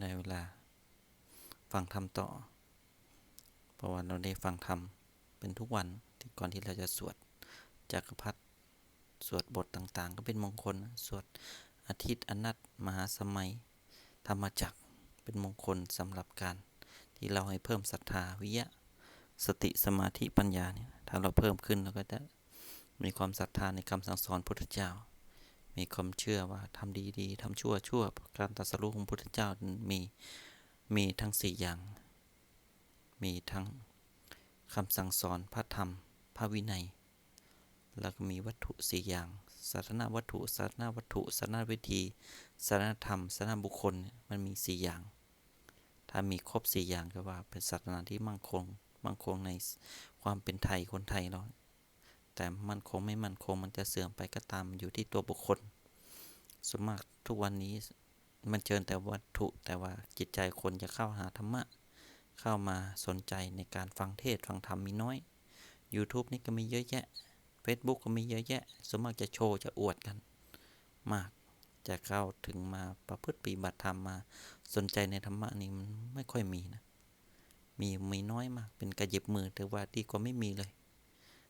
ในเวลา ฟังธรรมต่อ เพราะว่าเราได้ฟังธรรมเป็นทุกวันที่ก่อนที่เราจะสวดจักรพรรดิสวดบทต่างๆ ก็เป็นมงคล สวดอาทิตย์อนัตมหาสมัย ธรรมจักรเป็นมงคลสำหรับการ ที่เราให้เพิ่มศรัทธาวิยะ สติสมาธิปัญญาเนี่ยถ้าเราเพิ่มขึ้นเราก็จะมีความศรัทธาในคำสั่งสอนพุทธเจ้า มีความเชื่อว่าทำดีดีทำชั่วชั่วการตรัสรู้ของพุทธเจ้ามีมีทั้งสี่อย่าง มีทั้งคำสั่งสอนพระธรรม พระวินัย แล้วก็มีวัตถุสี่อย่างสาธาวัตถุสาธาวัตถุสาธาวิธีสาธาธรรมสาธาบุคคลมันมีสี่อย่าง ถ้ามีครบสี่อย่างก็ว่าเป็นศาสนาที่มั่งคงมั่งคงในความเป็นไทยคนไทยเรา แต่มันคงไม่มั่นคงมันจะเสื่อมไปก็ตามอยู่ที่ตัวบุคคลสมมากทุกวันนี้มันเจริญแต่วัตถุแต่ว่าจิตใจคนจะเข้าหาธรรมะ เข้ามาสนใจในการฟังเทศฟังธรรมมีน้อย YouTube นี่ก็มีเยอะแยะ Facebook ก็มีเยอะแยะสมมากจะโชว์จะอวดกัน มากจะเข้าถึงมาประพฤติปฏิบัติธรรมมาสนใจในธรรมะนี่มันไม่ค่อยมีนะ มีมีน้อยมากเป็นกระยิบมือแต่ว่าดีกว่าไม่มีเลย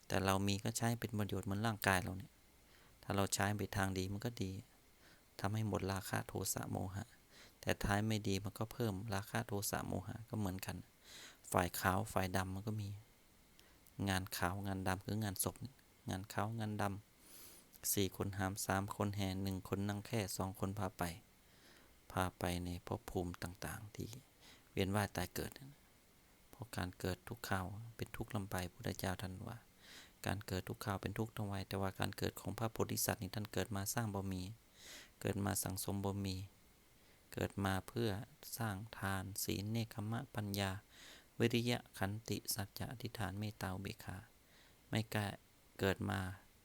แต่เรามีก็ใช้เป็นประโยชน์เหมือนร่างกายเราเนี่ย ถ้าเราใช้ไปทางดีมันก็ดีทำให้หมดราคะโทสะโมหะ แต่ท้ายไม่ดีมันก็เพิ่มราคะโทสะโมหะก็เหมือนกัน ฝ่ายขาวฝ่ายดำมันก็มี งานขาวงานดำคืองานศพ งานขาวงานดำสี่คนหามสามคนแห่หนึ่งคนนั่งแค่สองคนพาไป พาไปในภพภูมิต่างๆ ที่เวียนว่ายตายเกิด เพราะการเกิดทุกข่าวเป็นทุกข์ลำไปพุทธเจ้าท่านว่า การเกิดทุกข่าวเป็นทุกทวัยแต่ว่าการเกิดของพระโพธิสัตว์นี่ท่านเกิดมาสร้างบารมี เกิดมาสังสมบารมี เกิดมาเพื่อสร้างทาน ศีลเนคขมะปัญญา วิริยะขันติสัจจะอธิษฐานเมตตาเบกขาไม่กเกิดมา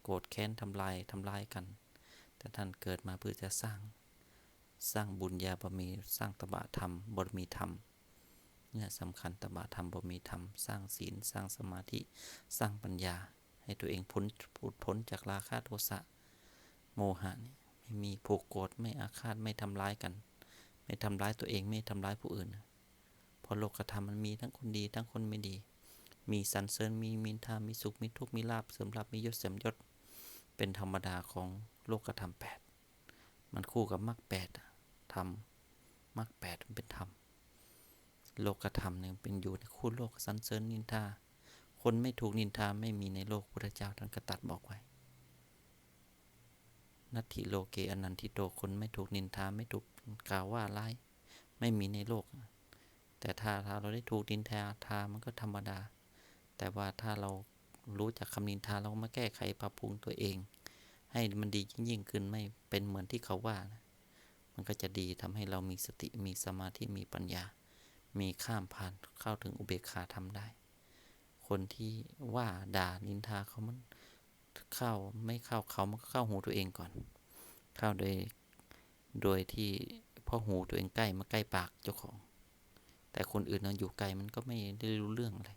โกรธแค้นทำลายทำลายกัน แต่ท่านเกิดมาเพื่อจะสร้าง สร้างบุญญาบารมีสร้างตบะธรรมบารมีธรรมเนี่ยสำคัญตบะธรรมบารมีธรรม สร้างศีล สร้างสมาธิ สร้างปัญญา ให้ตัวเองพ้นพุดพ้นจากราคะโทสะโมหะนี่ไม่มีผูกโกรธไม่อาฆาตไม่ทำร้ายกัน ไม่ทำร้ายตัวเองไม่ทำร้ายผู้อื่นเพราะโลกธรรมมันมีทั้งคนดีทั้งคนไม่ดี มีสรรเสริญมีมินทามีสุขมีทุกข์มีลาภเสริมลาภมียศเสริมยศ เป็นธรรมดาของโลกธรรมแปดมันคู่กับมรรคแปดธรรมมรรคแปดมันเป็นธรรมโลกธรรมเนี่ยเป็นอยู่ในคู่โลกสรรเสริญนินทา คนไม่ถูกนินทาไม่มีในโลกพุทธเจ้าท่านก็ตัดบอกไว้ นัตถิโลเกอนันทิโตคนไม่ถูกนินทาไม่ถูกกล่าวว่าร้ายไม่มีในโลก แต่ถ้าถ้าเราได้ถูกนินทาทามันก็ธรรมดา แต่ว่าถ้าเรารู้จักคำนินทาเรามาแก้ไขปรับปรุงตัวเอง ให้มันดียิ่งยิ่งขึ้นไม่เป็นเหมือนที่เขาว่านะมันก็จะดีทำให้เรามีสติมีสมาธิมีปัญญา มีข้ามผ่านเข้าถึงอุเบกขาทำได้ คนที่ว่าด่านินทาเขามันเข้าไม่เข้าเขามันก็เข้าหูตัวเองก่อน เข้าโดยโดยที่พ่อหูตัวเองใกล้มาใกล้ปากเจ้าของ แต่คนอื่นเราอยู่ไกลมันก็ไม่ได้รู้เรื่องอะไร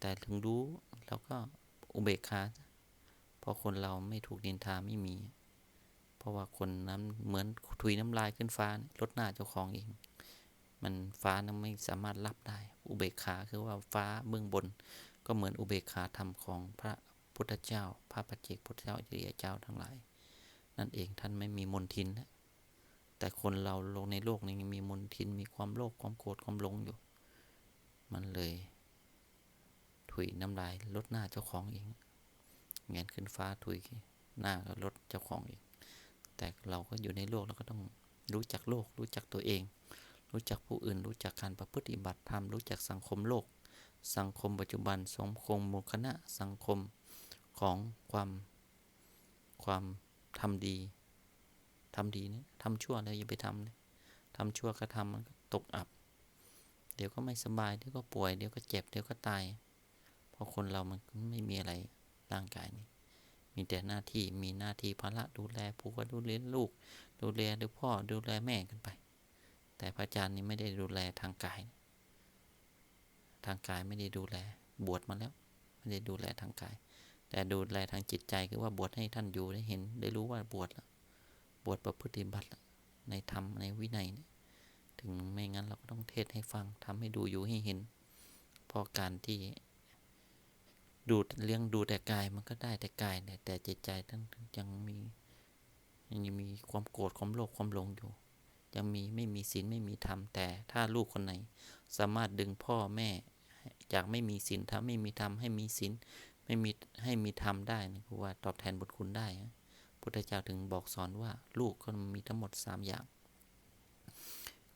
แต่ถึงรู้เราก็อุเบกขาเพราะคนเราไม่ถูกนินทาไม่มี เพราะว่าคนนั้นเหมือนถุยน้ำลายขึ้นฟ้าลดหน้าเจ้าของเอง มันฟ้านั้นไม่สามารถรับได้ อุเบกขาคือว่าฟ้าเบื้องบน ก็เหมือนอุเบกขาธรรมของพระพุทธเจ้า พระปัจเจกพุทธเจ้าอริยเจ้าทั้งหลาย นั่นเองท่านไม่มีมนทินนะแต่คนเราลงในโลกนี้มีมนทินมีความโลภความโกรธความหลงอยู่ มันเลยถุยน้ำลายลดหน้าเจ้าของเองเงนขึ้นฟ้าถุยหน้าก็ลดเจ้าของเองแต่เราก็อยู่ในโลกเราก็ต้องรู้จักโลกรู้จักตัวเอง รู้จักผู้อื่น รู้จักการประพฤติบัติธรรม รู้จักสังคมโลก สังคมปัจจุบัน สังคมมู่คณะ สังคมของความความทำดีทำดีเนี่ยทำชั่วอะไรอย่าไปทำเลยทำชั่วก็ทำมันตกอับ เดี๋ยวก็ไม่สบาย เดี๋ยวก็ป่วย เดี๋ยวก็เจ็บ เดี๋ยวก็ตาย เพราะคนเรามันไม่มีอะไรร่างกายนี้มีแต่หน้าที่ มีหน้าที่ภาระดูแลผู้ก็ดูแลลูก ดูแลดูพ่อ ดูแลแม่กันไป แต่พระอาจารย์นี่ไม่ได้ดูแลทางกาย ทางกายไม่ได้ดูแล บวชมาแล้ว ไม่ได้ดูแลทางกาย แต่ดูแลทางจิตใจคือว่าบวชให้ท่านอยู่ได้เห็น ได้รู้ว่าบวชแล้วบวชประพฤติบัติในธรรมในวินัยเนี่ยถึงไม่งั้นเราก็ต้องเทศให้ฟังทำให้ดูอยู่ให้เห็นพราะการที่ดูเลี้ยงดูแต่กายมันก็ได้แต่กายแต่แต่จิตใจทั้งยังมียังมีความโกรธความโลภความหลงอยู่ ยังมีไม่มีศีลไม่มีธรรมแต่ถ้าลูกคนไหน สามารถดึงพ่อแม่จากไม่มีศีลทำไม่มีธรรมให้มีศีลไม่มีให้มีธรรมได้นะคือว่าตอบแทนบุญคุณได้นะพุทธเจ้าถึงบอกสอนว่าลูกก็มีทั้งหมด 3 อย่าง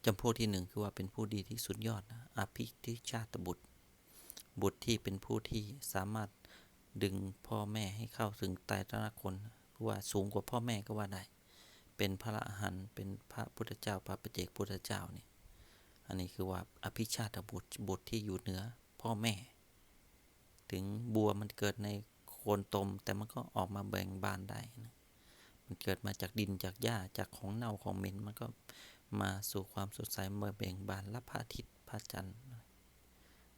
จำพวกที่หนึ่งคือว่าเป็นผู้ดีที่สุดยอดนะอภิทิชาตบุตร บุตรที่เป็นผู้ที่สามารถดึงพ่อแม่ให้เข้าถึงไตรตระคนคือว่าสูงกว่าพ่อแม่ก็ว่าได้ เป็นพระอรหันต์เป็นพระพุทธเจ้า พระปเจกพุทธเจ้าเนี่ยอันนี้คือว่าอภิชาตบุตรบุตรที่อยู่เหนือพ่อแม่ ถึงบัวมันเกิดในโคนตม แต่มันก็ออกมาแบ่งบานได้นะมันเกิดมาจากดินจากหญ้าจากของเน่าของเหม็นมันก็มาสู่ความสดใสเมาแบ่งบานรับพระอาทิตย์พระจันทร์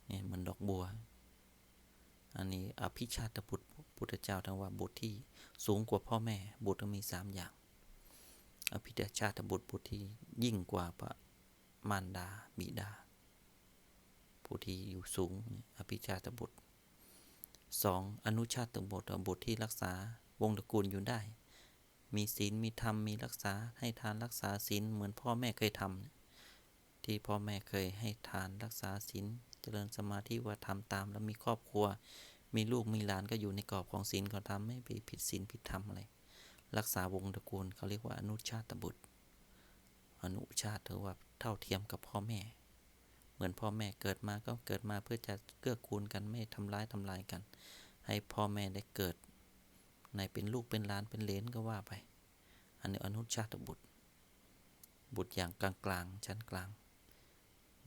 เนี่ยมันดอกบัว อันนี้อภิชาตบุตรพุทธเจ้าทั้งว่าบุตรที่สูงกว่าพ่อแม่บุตรมีสามอย่าง อภิชาตบุตรบุตรที่ยิ่งกว่าพระมารดาบิดา ผู้ที่อยู่สูงอภิชาตบุตรสองอนุชาตบุตรบุตรที่รักษาวงตระกูลอยู่ได้ มีศีลมีธรรมมีรักษาให้ทานรักษาศีลเหมือนพ่อแม่เคยทำที่พ่อแม่เคยให้ทานรักษาศีลเจริญสมาธิว่าทำตามแล้วมีครอบครัว มีลูกมีหลานก็อยู่ในกรอบของศีลเขาทำไม่ไปผิดศีลผิดธรรมอะไร รักษาวงตระกูลเขาเรียกว่าอนุชาตบุตร อนุชาติถือว่าเท่าเทียมกับพ่อแม่ เหมือนพ่อแม่เกิดมาก็เกิดมาเพื่อจะเกื้อกูลกันไม่ทำร้ายทำลายกัน ให้พ่อแม่ได้เกิดในเป็นลูกเป็นหลานเป็นเลนก็ว่าไป อันนี้อนุชาตบุตร บุตรอย่างกลางกลางชั้นกลาง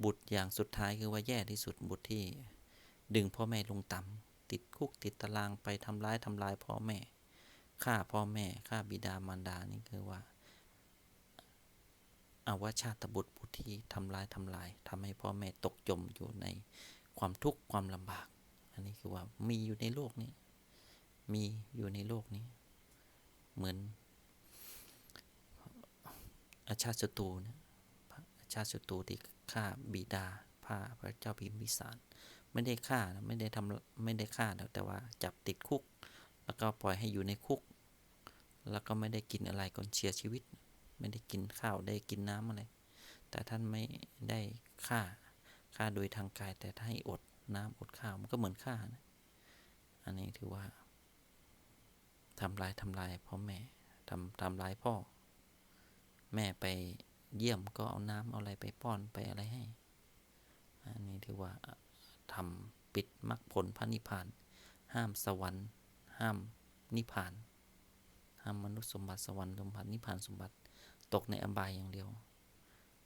บุตรอย่างสุดท้ายคือว่าแย่ที่สุดบุตรที่ ดึงพ่อแม่ลงต่ำติดคุกติดตารางไปทำร้ายทำลายพ่อแม่ ฆ่าพ่อแม่ฆ่าบิดามารดานี่คือว่าอาวชาตบุตรผู้ที่ทำร้ายทำลายทำให้พ่อแม่ตกจมอยู่ในความทุกข์ความลำบาก อันนี้คือว่ามีอยู่ในโลกนี้ มีอยู่ในโลกนี้ เหมือนอาชาติศัตรูนะอาชาติศัตรูที่ฆ่าบิดาฆ่าพระเจ้าพิมพิสารไม่ได้ฆ่านะไม่ได้ทำไม่ได้ฆ่าแต่ว่าจับติดคุก แล้วก็ปล่อยให้อยู่ในคุก แล้วก็ไม่ได้กินอะไรก่อนเสียชีวิต ไม่ได้กินข้าวได้กินน้ำอะไร แต่ท่านไม่ได้ฆ่าฆ่าโดยทางกาย แต่ถ้าให้อดน้ำอดข้าวมันก็เหมือนฆ่านะอันนี้ถือว่าทำลายทำลายพ่อแม่ทำทำลายพ่อ แม่ไปเยี่ยมก็เอาน้ำเอาอะไรไปป้อนไปอะไรให้ อันนี้ถือว่าทำปิดมรรคผลพระนิพพาน ห้ามสวรรค์ ห้ามนิพพาน ห้ามมนุษย์สมบัติสวรรค์สมบัตินิพพานสมบัติตกในอบายอย่างเดียว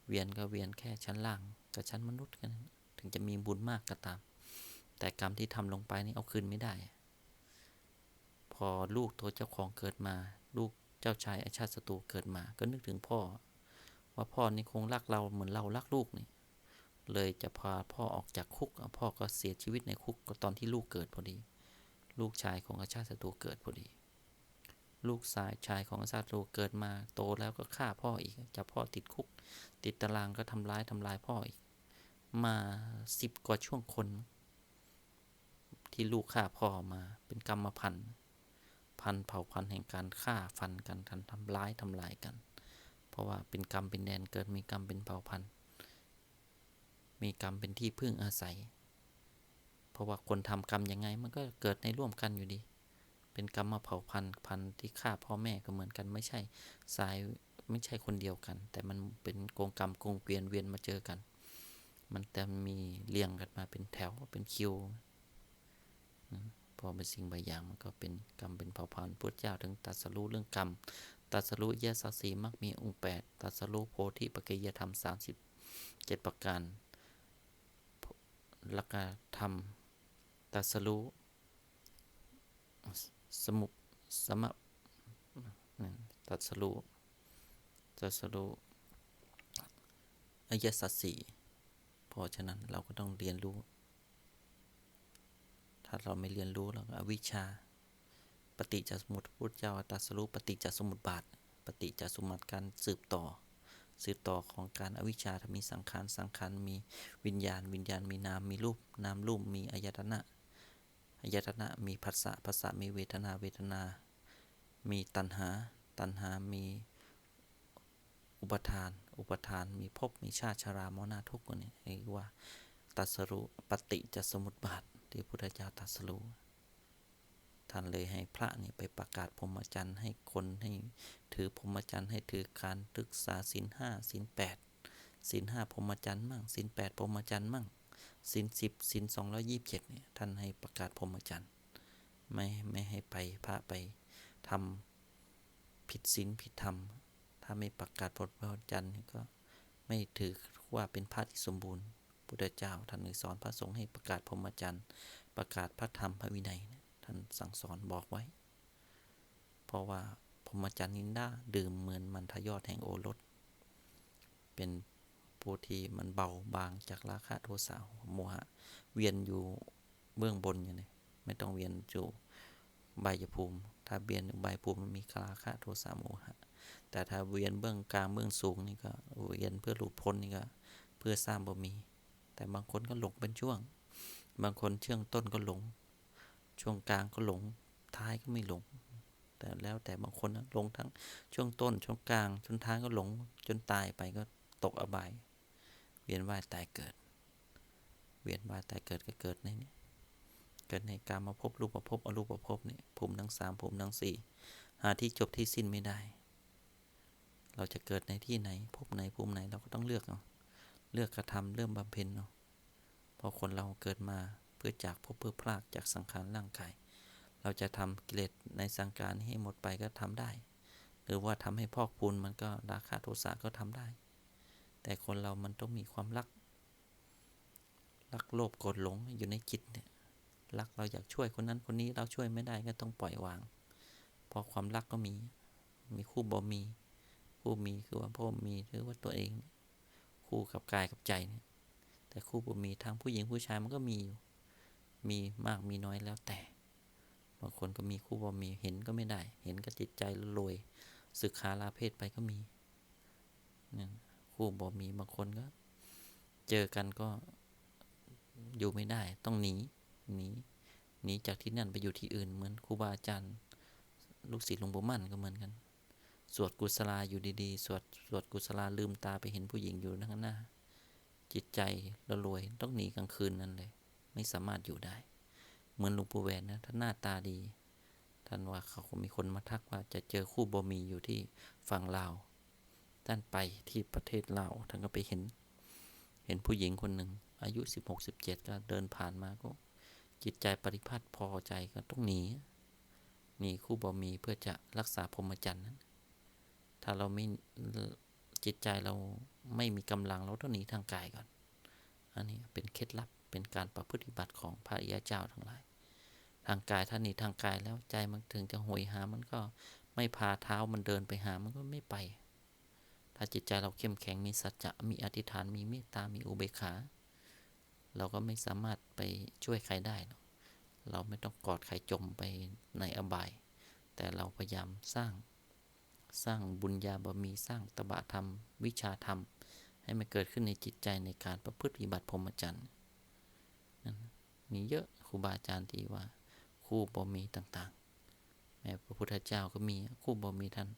เวียนก็เวียนแค่ชั้นล่างกับชั้นมนุษย์กัน ถึงจะมีบุญมากก็ตาม แต่กรรมที่ทำลงไปนี่เอาคืนไม่ได้ พอลูกตัวเจ้าของเกิดมา ลูกเจ้าชายอาชาติศัตรูเกิดมา ก็นึกถึงพ่อ ว่าพ่อนี่คงรักเราเหมือนเรารักลูกนี่เลยจะพาพ่อออกจากคุก พ่อก็เสียชีวิตในคุกก็ตอนที่ลูกเกิดพอดี ลูกชายของอาชาติศัตรูเกิดพอดี ลูกชายชายของซาโตเกิดมาโตแล้วก็ฆ่าพ่ออีกจับพ่อติดคุก ติดตารางก็ทำร้ายทำลายพ่ออีก มาสิบกว่าช่วงคน ที่ลูกฆ่าพ่อมาเป็นกรรมพันธ์พันเผ่าพันธ์แห่งการฆ่าฟันกันกันทำร้ายทำลายกัน เพราะว่าเป็นกรรมเป็นแดนเกิดมีกรรมเป็นเผ่าพันธ์มีกรรมเป็นที่พึ่งอาศัย เพราะว่าคนทำกรรมยังไงมันก็เกิดในร่วมกันอยู่ดี เป็นกรรมเผ่าพันธุ์พันธุ์ที่ฆ่าพ่อแม่ก็เหมือนกันไม่ใช่สายไม่ใช่คนเดียวกัน แต่มันเป็นกงกรรมกงเปลี่ยนเวียนมาเจอกัน มันแต่มีเรียงกันมาเป็นแถวเป็นคิวพอเป็นสิ่งบางอย่างมันก็เป็นกรรมเป็นเผ่าพันธุ์พุทธเจ้าถึงตัดสรู้เรื่องกรรมตัดสรู้ยสัสีมักมีองค์แปดตัดสรู้โพธิปกิยธรรมสามสิบเจ็ดประการลักธรรมตัดสรู้ สมุสมะตัดสรุตัดสรุอายสัตสีเพราะฉะนั้นเราก็ต้องเรียนรู้ ถ้าเราไม่เรียนรู้เราก็อวิชชา ปฏิจจสมุติพุทธเจ้าตัดสรุปฏิจจสมุติบาท ปฏิจจสมุติการสืบต่อ สืบต่อของการอวิชชาถ้ามีสังขาร สังขารมีวิญญาณ วิญญาณมีนาม มีรูป นามรูปมีอายตนะ อายตนะมีภาษะภาษะมีเวทนาเวทนา มีตัณหา ตัณหามีอุปทาน อุปทานมีภพมีชาติชรามรณะทุกข์นี่เรียกว่าตัสรู้ปฏิจจสมุปบาท ที่พุทธเจ้าตัสรู้ท่านเลยให้พระนี่ไปประกาศพรหมจรรย์ให้คนให้ถือพรหมจรรย์ให้ถือการศึกษาศีลห้าศีลแปดศีลห้าพรหมจรรย์มั่งศีลแปดพรหมจรรย์มั่ง ศีลสิบศีลสองร้อยยี่สิบเจ็ดเนี่ยท่านให้ประกาศพรหมจรรย์ไม่ไม่ให้ไปพระไปทำผิดศีลผิดธรรม ถ้าไม่ประกาศพรหมจรรย์ก็ไม่ถือว่าเป็นพระที่สมบูรณ์พุทธเจ้าท่านเลยสอนพระสงฆ์ให้ประกาศพรหมจรรย์ประกาศพระธรรมพระวินัยเนี่ยท่านสั่งสอนบอกไว้ เพราะว่าพรหมจรรย์นินดาดื่มเหมือนมันทยอดแห่งโอรสเป็น ผู้ที่มันเบาบางจากราคะโทสะโมหะ เวียนอยู่เบื้องบนอยู่เนี่ยไม่ต้องเวียนอยู่ใบยภูมิ ถ้าเวียนอยู่ใบภูมิมันมีราคะโทสะโมหะ แต่ถ้าเวียนเบื้องกลางเบื้องสูงนี่ก็เวียนเพื่อหลุดพ้นนี่ก็เพื่อสร้างบารมี แต่บางคนก็หลงเป็นช่วง บางคนเชื่องต้นก็หลง ช่วงกลางก็หลงท้ายก็ไม่หลง แต่แล้วแต่บางคนนะหลงทั้งช่วงต้นช่วงกลางจนท้ายก็หลงจนตายไปก็ตกอบาย เวียนว่ายตายเกิด เวียนว่ายตายเกิดก็เกิดในนี้เกิดในการมาพบรูปประพบอรูปประพบเนี่ยภูมิทั้งสามภูมิทั้งสี่หาที่จบที่สิ้นไม่ได้ เราจะเกิดในที่ไหนพบไหนภูมิไหนเราก็ต้องเลือกเอาะเลือกกระทำเริ่มบำเพ็ญเนาะพอคนเราเกิดมาเพื่อจากพบเพื่อพลากจากสังขารร่างกาย เราจะทำกิเลสในสังขารให้หมดไปก็ทำได้ หรือว่าทำให้พอกพูนมันก็ราคะโทสะก็ทำได้ แต่คนเรามันต้องมีความรัก รักโลภโกรธหลงอยู่ในจิตเนี่ย รักเราอยากช่วยคนนั้นคนนี้เราช่วยไม่ได้ก็ต้องปล่อยวางเพราะความรักก็มี มีคู่บ่มี คู่มีคือว่าพ่อมีหรือว่าตัวเอง คู่กับกายกับใจเนี่ย แต่คู่บ่มีทางผู้หญิงผู้ชายมันก็มีอยู่ มีมากมีน้อยแล้วแต่บางคนก็มีคู่บ่มีเห็นก็ไม่ได้ เห็นก็จิตใจลอยศึกขาลาเพศไปก็มีนั่น คู่บ่มีบางคนก็ เจอกันก็อยู่ไม่ได้ ต้องหนีหนีหนีจากที่นั่นไปอยู่ที่อื่นเหมือนครูบาอาจารย์ ลูกศิษย์หลวงปู่มั่นก็เหมือนกัน สวดกุศลาอยู่ดีๆ สวดสวดกุศลาลืมตาไปเห็นผู้หญิงอยู่ข้างหน้า จิตใจละรวยต้องหนีกลางคืนนั่นเลย ไม่สามารถอยู่ได้ เหมือนหลวงปู่แหวนนะท่านหน้าตาดีท่านว่าเขาคงมีคนมาทักว่าจะเจอคู่บ่มีอยู่ที่ฝั่งลาว ท่านไปที่ประเทศลาวท่านก็ไปเห็น เห็นผู้หญิงคนหนึ่ง อายุ 16-17 ก็เดินผ่านมาก็ จิตใจปริพัฒพอใจก็ต้องหนีหนีคู่บ่มีเพื่อจะรักษาพรหมจรรย์นั้น ถ้าเราไม่จิตใจเราไม่มีกำลังเราต้องหนีทางกายก่อน อันนี้เป็นเคล็ดลับเป็นการประพฤติบัติของพระยาเจ้าทั้งหลาย ทางกายถ้าหนีทางกายแล้วใจมันถึงจะหวยหามันก็ไม่พาเท้ามันเดินไปหามันก็ไม่ไป ถ้าจิตใจเราเข้มแข็งมีสัจจะมีอธิษฐานมีเมตตา มีอุเบกขา เราก็ไม่สามารถไปช่วยใครได้เราไม่ต้องกอดใครจมไปในอบาย แต่เราพยายามสร้างสร้างบุญญาบารมีสร้างตบะธรรม วิชาธรรม ให้มันเกิดขึ้นในจิตใจในการประพฤติปฏิบัติพรหมจรรย์นั้นมีเยอะครูบาอาจารย์ที่ว่าคู่บารมีต่างๆแม้พระพุทธเจ้าก็มีคู่บารมีท่าน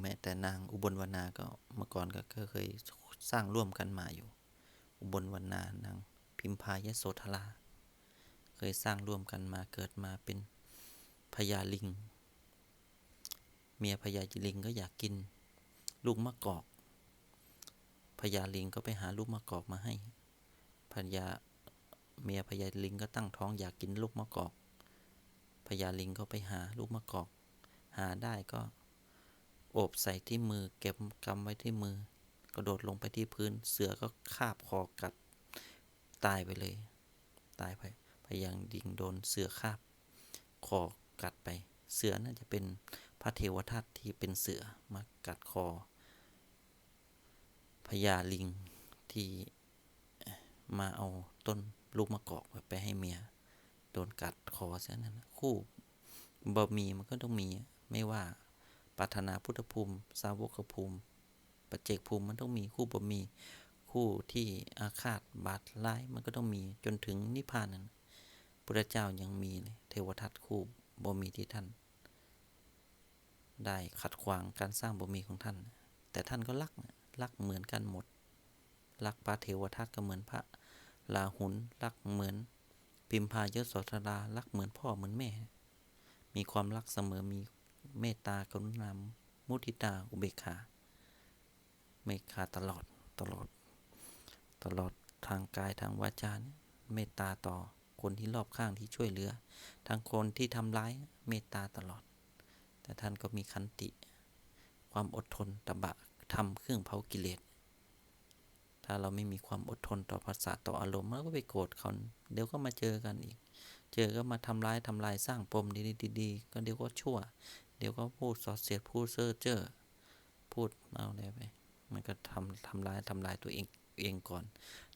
แม้แต่นางอุบลวรรณาก็เมื่อก่อนก็เคยสร้างร่วมกันมาอยู่ อุบลวรรณานางพิมพายโสธรา เคยสร้างร่วมกันมาเกิดมาเป็นพญาลิง เมียพญาลิงก็อยากกิน ลูกมะกอกพญาลิงก็ไปหาลูกมะกอกมาให้พญาเมียพญาลิงก็ตั้งท้องอยากกินลูกมะกอกพญาลิงก็ไปหาลูกมะกอก หาได้ก็ โอบใส่ที่มือ เก็บกำไว้ที่มือ กระโดดลงไปที่พื้น เสือก็คาบคอกัด ตายไปเลย ตายไปพยางดิงโดนเสือคาบคอกัดไป เสือน่าจะเป็นพระเทวทัตที่เป็นเสือมากัดคอพญาลิงที่มาเอาต้นลูกมะกอกไปให้เมียโดนกัดคอเสียนั่นคู่บะมีมันก็ต้องมีไม่ว่า ปัถนาพุทธภูมิ สาวกภูมิ ปัจเจกภูมิมันต้องมีคู่บ่มีคู่ที่อาฆาตบาดร้ายมันก็ต้องมีจนถึงนิพพานนั้นพระเจ้ายังมีเลยเทวทัตคู่บ่มีที่ท่าน ได้ขัดขวางการสร้างบ่มีของท่าน แต่ท่านก็รักรักเหมือนกันหมด รักพระเทวทัตก็เหมือนพระลาหุนรักเหมือนพิมพายศสธรารักเหมือนพ่อเหมือนแม่ มีความรักเสมอมี เมตตากรุณามุทิตาอุเบกขาไม่ขาตลอดตลอด ตลอดทางกายทางวาจาเนี่ยเมตตาต่อคนที่รอบข้างที่ช่วยเหลือ ทั้งคนที่ทำร้ายเมตตาตลอด แต่ท่านก็มีขันติ ความอดทนตบะทำเครื่องเผากิเลสถ้าเราไม่มีความอดทนต่อภาษาต่ออารมณ์เราก็ไปโกรธเขาเดี๋ยวก็มาเจอกันอีก เจอก็มาทำร้ายทำลายสร้างปมดีๆก็เดี๋ยวก็ชั่ว เดี๋ยวก็พูดสอดเสียดพูดเซ่อเจ้อพูดเอาอะไรไปมันก็ทำทำร้ายทำลายตัวเองเองก่อน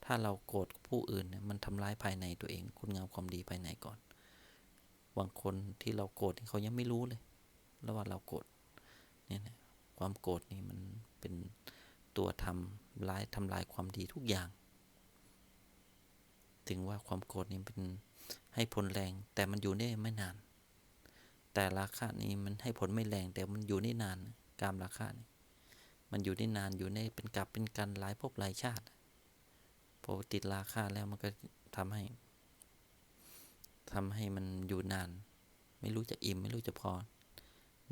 ถ้าเราโกรธผู้อื่นเนี่ยมันทำร้ายภายในตัวเอง คุณงามความดีภายในก่อน บางคนที่เราโกรธเขายังไม่รู้เลยแล้วว่าเราโกรธเนี่ยนะความโกรธนี่มันเป็นตัวทำร้ายทำลายความดีทุกอย่าง ถึงว่าความโกรธนี่เป็นให้ผลแรงแต่มันอยู่ได้ไม่นาน แต่ราคานี้มันให้ผลไม่แรงแต่มันอยู่ได้นานกามราคานี่มันอยู่ได้นานอยู่ในเป็นกับเป็นกันหลายภพหลายชาติพอติดราคาแล้วมันก็ทำให้ทำให้มันอยู่นาน ไม่รู้จะอิ่มไม่รู้จะพอ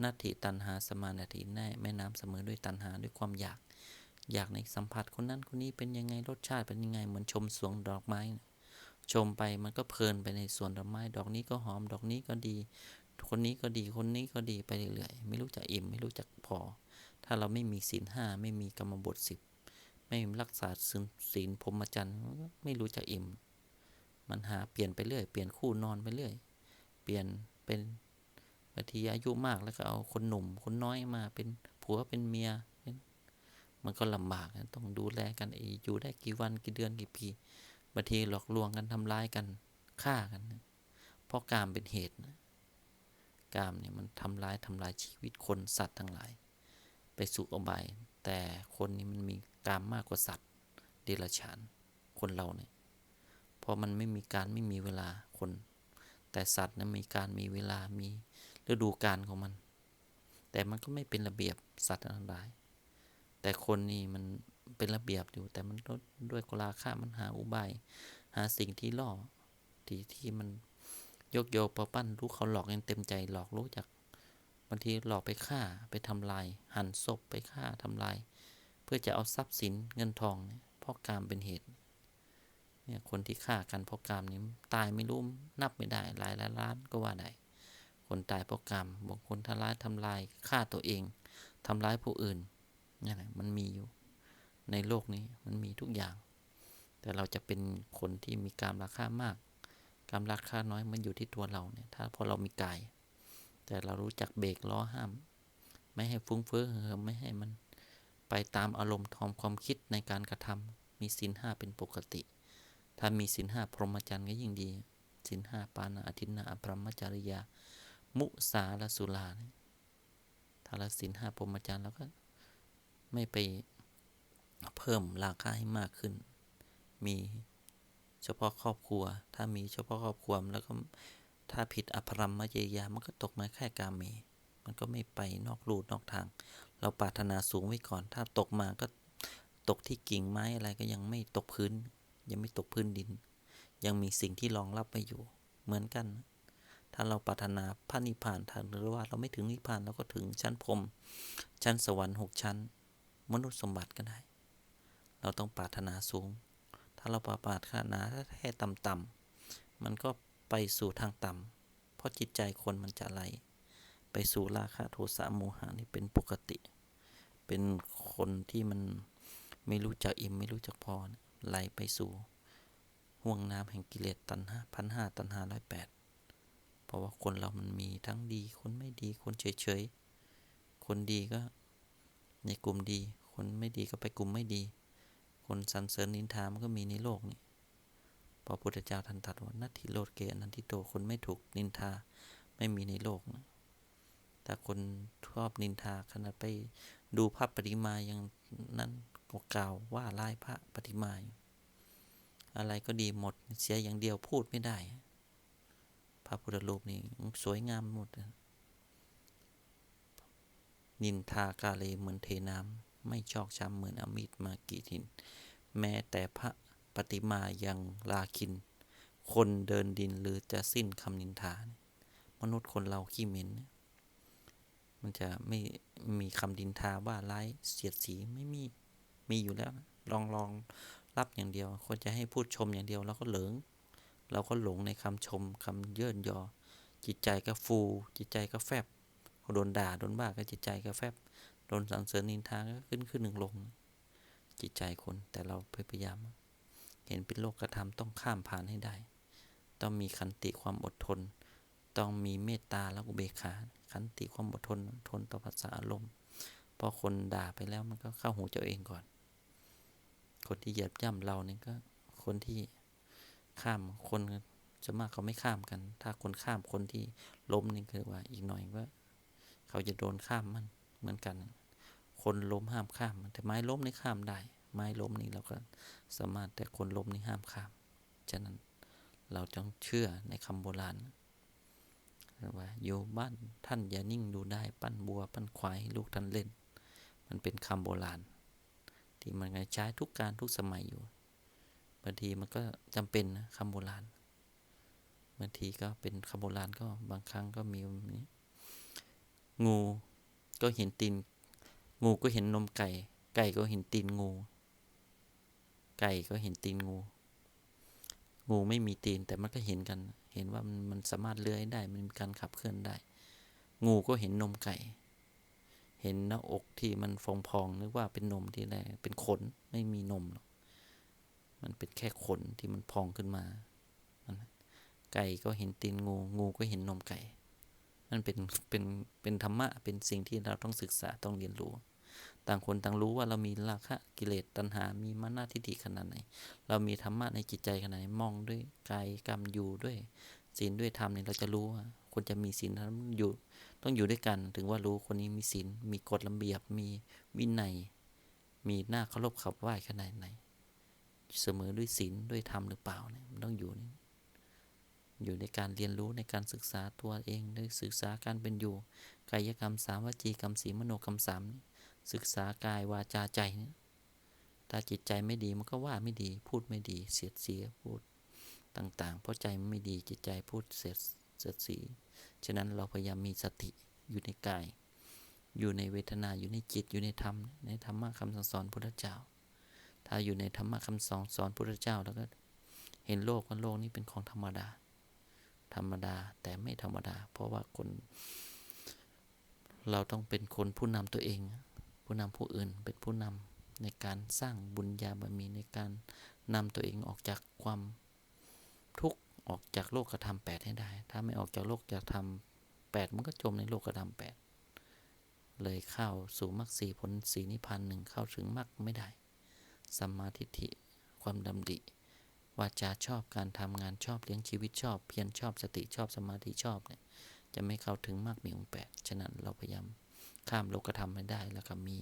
นาทีตันหาสมานาทีแน่แม่น้ำเสมอด้วยตันหาด้วยความอยาก อยากในสัมผัสคนนั้นคนนี้เป็นยังไงรสชาติเป็นยังไงเหมือนชมสวนดอกไม้ ชมไปมันก็เพลินไปในสวนดอกไม้ ดอกนี้ก็หอมดอกนี้ก็ดี คนนี้ก็ดีคนนี้ก็ดีไปเรื่อยๆ ไม่รู้จักอิ่มไม่รู้จักพอ ถ้าเราไม่มีศีลห้าไม่มีกรรมบทสิบไม่รักษาศีลพรหมจรรย์ไม่รู้จักอิ่ม มันหาเปลี่ยนไปเรื่อย เปลี่ยนคู่นอนไปเรื่อย เปลี่ยนเป็นบางทีอายุมากแล้วก็เอาคนหนุ่ม คนน้อยมาเป็นผัวเป็นเมีย มันก็ลำบากนะต้องดูแลกันอยู่ได้กี่วันกี่เดือนกี่ปีบางทีหลอกลวงกันทำร้ายกันฆ่ากัน เพราะกามเป็นเหตุนะ กามเนี่ยมันทำร้ายทำลายชีวิตคนสัตว์ทั้งหลาย ไปสู่อบาย แต่คนนี้มันมีกามมากกว่าสัตว์ เดรัจฉานคนเราเนี่ยพราะมันไม่มีการไม่มีเวลาคน แต่สัตว์นะมีการมีเวลามีฤดูกาลของมัน แต่มันก็ไม่เป็นระเบียบสัตว์ทั้งหลาย แต่คนนี่มันเป็นระเบียบอยู่ แต่มันด้วยกราค่ามันหาอุบายหาสิ่งที่ล่อที่ที่มัน ยกโยกปะปั้นรู้เขาหลอกยังเต็มใจหลอกรู้จักบางทีหลอกไปฆ่าไปทำลาย หั่นศพไปฆ่าทำลาย เพื่อจะเอาทรัพย์สินเงินทองเนี่ยเพราะกามเป็นเหตุ เนี่ยคนที่ฆ่ากันเพราะกามนี้ตายไม่รู้นับไม่ได้หลายล้านล้านก็ว่าได้คนตายเพราะกรรมบางคนทำร้ายทำลายฆ่าตัวเองทำร้ายผู้อื่นนี่แหละมันมีอยู่ ในโลกนี้มันมีทุกอย่าง แต่เราจะเป็นคนที่มีกรรมราคามาก กรรมราคาน้อยมันอยู่ที่ตัวเราเนี่ย ถ้าพอเรามีกาย แต่เรารู้จักเบรกล้อห้าม ไม่ให้ฟุ้งเฟ้อเหิมไม่ให้มันไปตามอารมณ์ทอมความคิดในการกระทำมีสินห้าเป็นปกติ ถ้ามีสินห้าพรหมจรรย์ก็ยิ่งดีสินห้าปานาอธินาอภรมจริยา มุสาลสุลาเนี่ยถ้าละสินห้าพรหมจรรย์แล้วก็ไม่ไปเพิ่มราคาให้มากขึ้น มี เฉพาะครอบครัว ถ้ามีเฉพาะครอบครัวแล้วก็ถ้าผิดอภรรมเจยามันก็ตกมาแค่กาเมมันก็ไม่ไปนอกรูดนอกทาง เราปรารถนาสูงไว้ก่อน ถ้าตกมาก็ตกที่กิ่งไม้อะไรก็ยังไม่ตกพื้น ยังไม่ตกพื้นดิน ยังมีสิ่งที่รองรับไปอยู่ เหมือนกัน ถ้าเราปรารถนาพระนิพพานถ้าหรือว่าเราไม่ถึงนิพพานเราก็ถึงชั้นพรมชั้นสวรรค์หกชั้น มนุษย์สมบัติก็ได้ เราต้องปรารถนาสูงาเราปรารถนาถ้าแค่ต่ำๆมันก็ไปสู่ทางต่ำเพราะจิตใจคนมันจะไหลไปสู่ราคะโทสะโมหะนี่เป็นปกติ เป็นคนที่มันไม่รู้จักอิ่มไม่รู้จักพอไหลไปสู่ห่วงน้ำแห่งกิเลสตัณหาพันห้าตัณหาร้อยแปดเพราะว่าคนเรามันมีทั้งดี คนไม่ดี คนเฉยๆ คนดีก็ในกลุ่มดี คนไม่ดีก็ไปกลุ่มไม่ดี คนสรรเสริญนินทา มันก็มีในโลกนี้พระพุทธเจ้าท่านตรัสว่านัตถิโลดเกนันทิโตคนไม่ถูกนินทาไม่มีในโลกนะแต่คนชอบนินทาขณะไปดูพระปฏิมาอย่างนั้นก็กล่าวว่าลายพระปฏิมาอยู่อะไรก็ดีหมดเสียอย่างเดียวพูดไม่ได้ พระพุทธรูปนี่สวยงามหมด นินทากาเลเหมือนเทน้ำ ไม่ชอกช้ำเหมือนอมิตรมากีทิน แม้แต่พระปฏิมายังลาคิน คนเดินดินหรือจะสิ้นคำนินทามนุษย์คนเราขี้เหม็น มันจะไม่มีคำดินทาว่าร้ายเสียดสีไม่มีมีอยู่แล้ว ลองลองรับอย่างเดียว คนจะให้พูดชมอย่างเดียวเราก็เหลิง เราก็หลงในคำชมคำเยินยอ จิตใจก็ฟู จิตใจก็แฟบโดนด่าโดนบ้าก็จิตใจก็แฟบ โดนสรรเสริญนินทาก็ขึ้นขึ้นหนึ่งลง จิตใจคนแต่เราพยายาม เห็นเป็นโลกกระทำต้องข้ามผ่านให้ได้ ต้องมีขันติความอดทน ต้องมีเมตตาและอุเบกขาขันติความอดทนทนต่อภาษาอารมณ์พอคนด่าไปแล้วมันก็เข้าหูเจ้าเองก่อน คนที่เหยียบย่ำเราเนี่ยก็คนที่ข้ามคนจะมากเขาไม่ข้ามกัน ถ้าคนข้ามคนที่ล้มนี่คือว่าอีกหน่อยว่า เขาจะโดนข้ามมัน เหมือนกัน คนล้มห้ามข้าม แต่ไม้ล้มนี่ข้ามได้ ไม้ล้มนี่เราก็สามารถแต่คนล้มนี่ห้ามข้าม ฉะนั้นเราต้องเชื่อในคำโบราณว่าอยู่บ้านท่านอย่านิ่งดูได้ปั้นบัว ปั้นควายลูกท่านเล่น มันเป็นคำโบราณ ที่มันใช้ทุกการทุกสมัยอยู่บางทีมันก็จำเป็นนะคำโบราณบางทีก็เป็นคำโบราณก็บางครั้งก็มีงู ก็เห็นตีน งูก็เห็นนมไก่ ไก่ก็เห็นตีนงู ไก่ก็เห็นตีนงู งูไม่มีตีนแต่มันก็เห็นกัน เห็นว่ามันมันสามารถเลื้อยได้ มันมีการขับเคลื่อนได้ งูก็เห็นนมไก่ เห็นหน้าอกที่มันฟองพองนึกว่าเป็นนมที่ไรเป็นขนไม่มีนมหรอก มันเป็นแค่ขนที่มันพองขึ้นมา ไก่ก็เห็นตีนงู งูก็เห็นนมไก่ นั่นเป็นเป็นเป็นธรรมะเป็นสิ่งที่เราต้องศึกษาต้องเรียนรู้ ต่างคนต่างรู้ว่าเรามีราคะกิเลสตัณหา มีมานาทิฏฐิขนาดไหน เรามีธรรมะในจิตใจขนาดไหนมองด้วยกายกรรมอยู่ด้วยศีลด้วยธรรมเนี่ยเราจะรู้ว่าคนจะมีศีลนั้นอยู่ต้องอยู่ด้วยกันถึงว่ารู้คนนี้มีศีลมีกฎระเบียบมีวินัย มีหน้าเคารพขับไหว้ขนาดไหน เสมอด้วยศีลด้วยธรรมหรือเปล่าเนี่ยมันต้องอยู่นี่ อยู่ในการเรียนรู้ในการศึกษาตัวเองในศึกษาการเป็นอยู่ กายกรรมสามวจีกรรมสีมโนกรรมสามศึกษากายวาจาใจเนี่ยถ้าจิตใจไม่ดีมันก็ว่าไม่ดีพูดไม่ดีเสียดเสียพูดต่างๆ เพราะใจมันไม่ดีจิตใจพูดเสียดเสียดสี ฉะนั้นเราพยายามมีสติอยู่ในกาย อยู่ในเวทนาอยู่ในจิตอยู่ในธรรม ในธรรมะคำสอนพุทธเจ้า ถ้าอยู่ในธรรมะคำสอนสอนพระเจ้าแล้วก็เห็นโลกว่าโลกนี้เป็นของธรรมดา ธรรมดา แต่ไม่ธรรมดา เพราะว่าคน เราต้องเป็นคนผู้นำตัวเอง ผู้นำผู้อื่นเป็นผู้นำในการสร้างบุญญาบารมีในการนำตัวเองออกจากความทุกข์ออกจากโลกกระทำแปดให้ได้ ถ้าไม่ออกจากโลกจะทำแปดมันก็จมในโลกกระทำแปดเลยเข้าสู่มรรคสีผลสีนิพพานหนึ่งเข้าถึงมรรคไม่ได้สัมมาทิฏฐิความดำริ วาจาชอบการทำงานชอบเลี้ยงชีวิตชอบ เพียรชอบสติชอบสมาธิชอบเนี่ยจะไม่เข้าถึงมรรคมีองค์แปดฉะนั้นเราพยายามข้ามโลกธรรมให้ได้ แล้วก็มี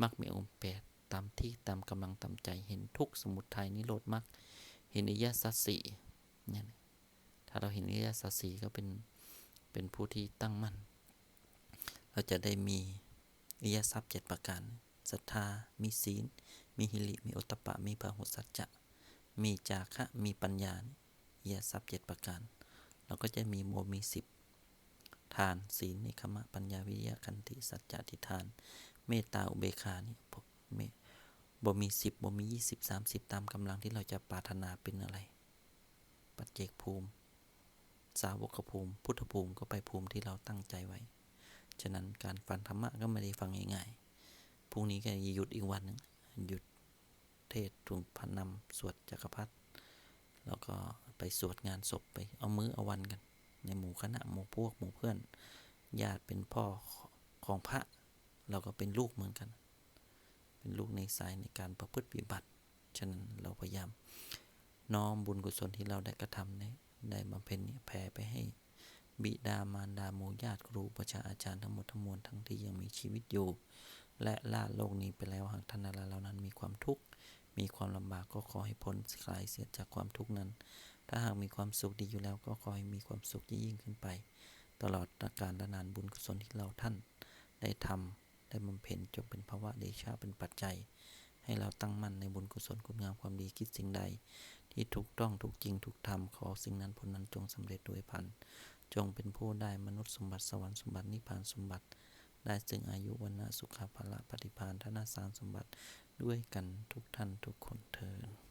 มรรคมีองค์แปดตามที่ตามกำลังตามใจเห็นทุกสมุทัยนิโรธมรรคเห็นอิยสัสสีเนี่ยถ้าเราเห็นอิยสัสสีก็เป็นเป็นผู้ที่ตั้งมั่น เราจะได้มีอิยสัพเจ็ดประการศรัทธา มีศีล มีหิริ มีโอตปะ มีพาหุสัจจะ มีจาคะมีปัญญาเยสับเจ็ดประการ เราก็จะมีโมมีสิบทานศีลนิคมะปัญญาวิยะคันติสัจจะทิฏฐาน เมตตาอุเบกานี่เมบ่มีสิบบ่มียี่สิบสามสิบตามกำลังที่เราจะปรารถนาเป็นอะไร ปัจเจกภูมิ สาวกภูมิ พุทธภูมิก็ไปภูมิที่เราตั้งใจไว้ ฉะนั้นการฟังธรรมะก็ไม่ได้ฟังง่ายๆพรุ่งนี้ก็หยุดอีกวันหนึ่งหยุด เทศถุงพันนำสวดจักรพรรดิแล้วก็ไปสวดงานศพไปเอามือเอาวันกัน ในหมู่คณะหมู่พวกหมู่เพื่อนญาติเป็นพ่อของพระ เราก็เป็นลูกเหมือนกัน เป็นลูกในสายในการประพฤติปฏิบัติ ฉะนั้นเราพยายามน้อมบุญกุศลที่เราได้กระทำในได้บำเพ็ญนี้แผ่ไปให้ บิดามารดาโมญาติครูประชาอาจารย์ทั้งหมดทั้งมวลทั้งที่ยังมีชีวิตอยู่ และละโลกนี้ไปแล้วหากท่านใดเหล่านั้นมีความทุกข์ มีความลำบากก็ขอให้พ้นคลายเสียจากความทุกข์นั้น ถ้าหากมีความสุขดีอยู่แล้วก็ขอให้มีความสุขยิ่งขึ้นไป ตลอดการละนานบุญกุศลที่เราท่าน ได้ทำได้บำเพ็ญจงเป็นภาวะเดชะเป็นปัจจัย ให้เราตั้งมั่นในบุญกุศลคุณงามความดีคิดสิ่งใด ที่ถูกต้องถูกจริงถูกทำขอสิ่งนั้นผลนั้นจงสำเร็จโดยพันจงเป็นผู้ได้มนุษย์สมบัติสวรรค์สมบัตินิพพานสมบัติได้ซึ่งอายุวันนะสุขภาละปฏิภาณธนสารสมบัติ ด้วยกันทุกท่านทุกคนเทอ